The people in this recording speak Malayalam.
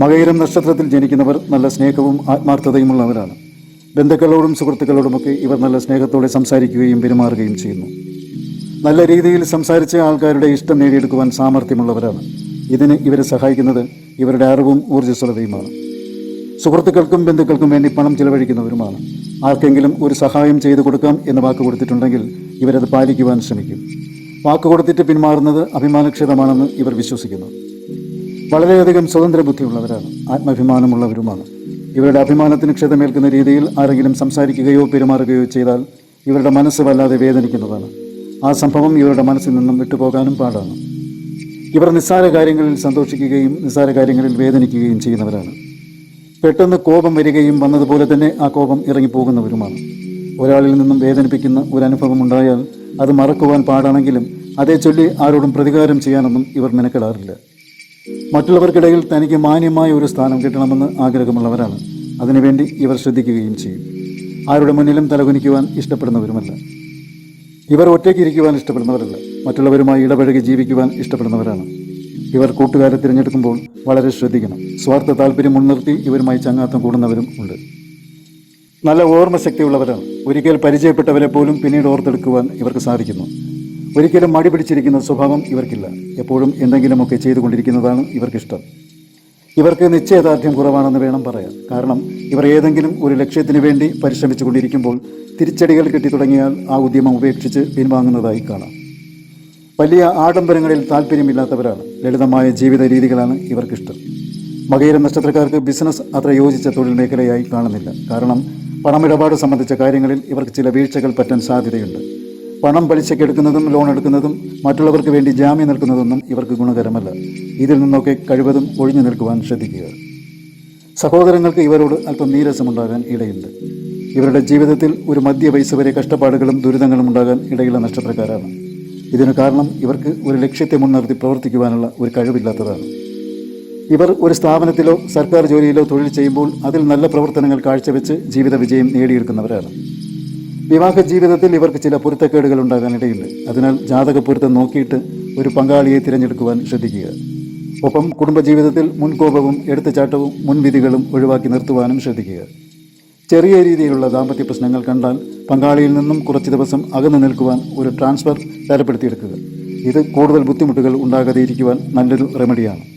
മകയിരം നക്ഷത്രത്തിൽ ജനിക്കുന്നവർ നല്ല സ്നേഹവും ആത്മാർത്ഥതയുമുള്ളവരാണ്. ബന്ധുക്കളോടും സുഹൃത്തുക്കളോടുമൊക്കെ ഇവർ നല്ല സ്നേഹത്തോടെ സംസാരിക്കുകയും പെരുമാറുകയും ചെയ്യുന്നു. നല്ല രീതിയിൽ സംസാരിച്ച ആൾക്കാരുടെ ഇഷ്ടം നേടിയെടുക്കുവാൻ സാമർഥ്യമുള്ളവരാണ്. ഇതിന് ഇവരെ സഹായിക്കുന്നത് ഇവരുടെ അറിവും ഊർജസ്വലതയുമാണ്. സുഹൃത്തുക്കൾക്കും ബന്ധുക്കൾക്കും വേണ്ടി പണം ചിലവഴിക്കുന്നവരുമാണ്. ആർക്കെങ്കിലും ഒരു സഹായം ചെയ്തു കൊടുക്കാം എന്ന് വാക്ക് കൊടുത്തിട്ടുണ്ടെങ്കിൽ ഇവരത് പാലിക്കുവാൻ ശ്രമിക്കും. വാക്ക് കൊടുത്തിട്ട് പിന്മാറുന്നത് അഭിമാനക്ഷതമാണെന്ന് ഇവർ വിശ്വസിക്കുന്നു. വളരെയധികം സ്വതന്ത്ര ബുദ്ധിയുള്ളവരാണ് ആത്മാഭിമാനമുള്ളവരുമാണ്. ഇവരുടെ അഭിമാനത്തിന് ക്ഷതമേൽക്കുന്ന രീതിയിൽ ആരെങ്കിലും സംസാരിക്കുകയോ പെരുമാറുകയോ ചെയ്താൽ ഇവരുടെ മനസ്സ് വല്ലാതെ വേദനിക്കുന്നതാണ്. ആ സംഭവം ഇവരുടെ മനസ്സിൽ നിന്നും വിട്ടുപോകാനും പാടാണ്. ഇവർ നിസ്സാര കാര്യങ്ങളിൽ സന്തോഷിക്കുകയും നിസ്സാര കാര്യങ്ങളിൽ വേദനിക്കുകയും ചെയ്യുന്നവരാണ്. പെട്ടെന്ന് കോപം വരികയും വന്നതുപോലെ തന്നെ ആ കോപം ഇറങ്ങിപ്പോകുന്നവരുമാണ്. ഒരാളിൽ നിന്നും വേദനിപ്പിക്കുന്ന ഒരു അനുഭവം ഉണ്ടായാൽ അത് മറക്കുവാൻ പാടാണെങ്കിലും അതേ ചൊല്ലി ആരോടും പ്രതികാരം ചെയ്യാനൊന്നും ഇവർ മെനക്കെടാറില്ല. മറ്റുള്ളവർക്കിടയിൽ തനിക്ക് മാന്യമായ ഒരു സ്ഥാനം കിട്ടണമെന്ന് ആഗ്രഹമുള്ളവരാണ്. അതിനുവേണ്ടി ഇവർ ശ്രദ്ധിക്കുകയും ചെയ്യും. ആരുടെ മുന്നിലും തലകുനിക്കുവാൻ ഇഷ്ടപ്പെടുന്നവരുമല്ല. ഇവർ ഒറ്റയ്ക്ക് ഇരിക്കുവാൻ ഇഷ്ടപ്പെടുന്നവരല്ല. മറ്റുള്ളവരുമായി ഇടപഴകി ജീവിക്കുവാൻ ഇഷ്ടപ്പെടുന്നവരാണ്. ഇവർ കൂട്ടുകാരെ തിരഞ്ഞെടുക്കുമ്പോൾ വളരെ ശ്രദ്ധിക്കണം. സ്വാർത്ഥ താല്പര്യം മുൻനിർത്തി ഇവരുമായി ചങ്ങാത്തം കൂടുന്നവരും ഉണ്ട്. നല്ല ഓർമ്മശക്തിയുള്ളവരാണ്. ഒരിക്കൽ പരിചയപ്പെട്ടവരെ പോലും പിന്നീട് ഓർത്തെടുക്കുവാൻ ഇവർക്ക് സാധിക്കുന്നു. ഒരിക്കലും മടി പിടിച്ചിരിക്കുന്ന സ്വഭാവം ഇവർക്കില്ല. എപ്പോഴും എന്തെങ്കിലുമൊക്കെ ചെയ്തുകൊണ്ടിരിക്കുന്നതാണ് ഇവർക്കിഷ്ടം. ഇവർക്ക് നിശ്ചയദാർഢ്യം കുറവാണെന്ന് വേണം പറയാൻ. കാരണം ഇവർ ഏതെങ്കിലും ഒരു ലക്ഷ്യത്തിന് വേണ്ടി പരിശ്രമിച്ചു കൊണ്ടിരിക്കുമ്പോൾ തിരിച്ചടികൾ കിട്ടി തുടങ്ങിയാൽ ആ ഉദ്യമം ഉപേക്ഷിച്ച് പിൻവാങ്ങുന്നതായി കാണാം. വലിയ ആഡംബരങ്ങളിൽ താല്പര്യമില്ലാത്തവരാണ്. ലളിതമായ ജീവിത രീതികളാണ് ഇവർക്കിഷ്ടം. മകയിര നക്ഷത്രക്കാർക്ക് ബിസിനസ് അത്ര യോജിച്ച തൊഴിൽ മേഖലയായി കാണുന്നില്ല. കാരണം പണമിടപാട് സംബന്ധിച്ച കാര്യങ്ങളിൽ ഇവർക്ക് ചില വീഴ്ചകൾ പറ്റാൻ സാധ്യതയുണ്ട്. പണം പലിശക്കെടുക്കുന്നതും ലോൺ എടുക്കുന്നതും മറ്റുള്ളവർക്ക് വേണ്ടി ജാമ്യം നിൽക്കുന്നതൊന്നും ഇവർക്ക് ഗുണകരമല്ല. ഇതിൽ നിന്നൊക്കെ കഴിവതും ഒഴിഞ്ഞു നിൽക്കുവാൻ ശ്രദ്ധിക്കുക. സഹോദരങ്ങൾക്ക് ഇവരോട് അല്പം നീരസമുണ്ടാകാൻ ഇടയുണ്ട്. ഇവരുടെ ജീവിതത്തിൽ ഒരു മധ്യ വയസ്സ് വരെ കഷ്ടപ്പാടുകളും ദുരിതങ്ങളും ഉണ്ടാകാൻ ഇടയുള്ള നക്ഷത്രക്കാരാണ് ഇതിന് കാരണം ഇവർക്ക് ഒരു ലക്ഷ്യത്തെ മുൻനിർത്തി പ്രവർത്തിക്കുവാനുള്ള ഒരു കഴിവില്ലാത്തതാണ്. ഇവർ ഒരു സ്ഥാപനത്തിലോ സർക്കാർ ജോലിയിലോ തൊഴിൽ ചെയ്യുമ്പോൾ അതിൽ നല്ല പ്രവർത്തനങ്ങൾ കാഴ്ചവെച്ച് ജീവിത വിജയം നേടിയെടുക്കുന്നവരാണ്. വിവാഹ ജീവിതത്തിൽ ഇവർക്ക് ചില പൊരുത്തക്കേടുകൾ ഉണ്ടാകാൻ ഇടയുണ്ട് അതിനാൽ ജാതക പൊരുത്തം നോക്കിയിട്ട് ഒരു പങ്കാളിയെ തിരഞ്ഞെടുക്കുവാൻ ശ്രദ്ധിക്കുക. ഒപ്പം കുടുംബജീവിതത്തിൽ മുൻകോപവും എടുത്തുചാട്ടവും മുൻവിധികളും ഒഴിവാക്കി നിർത്തുവാനും ശ്രദ്ധിക്കുക. ചെറിയ രീതിയിലുള്ള ദാമ്പത്യ പ്രശ്നങ്ങൾ കണ്ടാൽ പങ്കാളിയിൽ നിന്നും കുറച്ച് ദിവസം അകന്നു നിൽക്കുവാൻ ഒരു ട്രാൻസ്ഫർ തരപ്പെടുത്തിയെടുക്കുക. ഇത് കൂടുതൽ ബുദ്ധിമുട്ടുകൾ ഉണ്ടാകാതെ ഇരിക്കുവാൻ നല്ലൊരു റെമഡിയാണ്.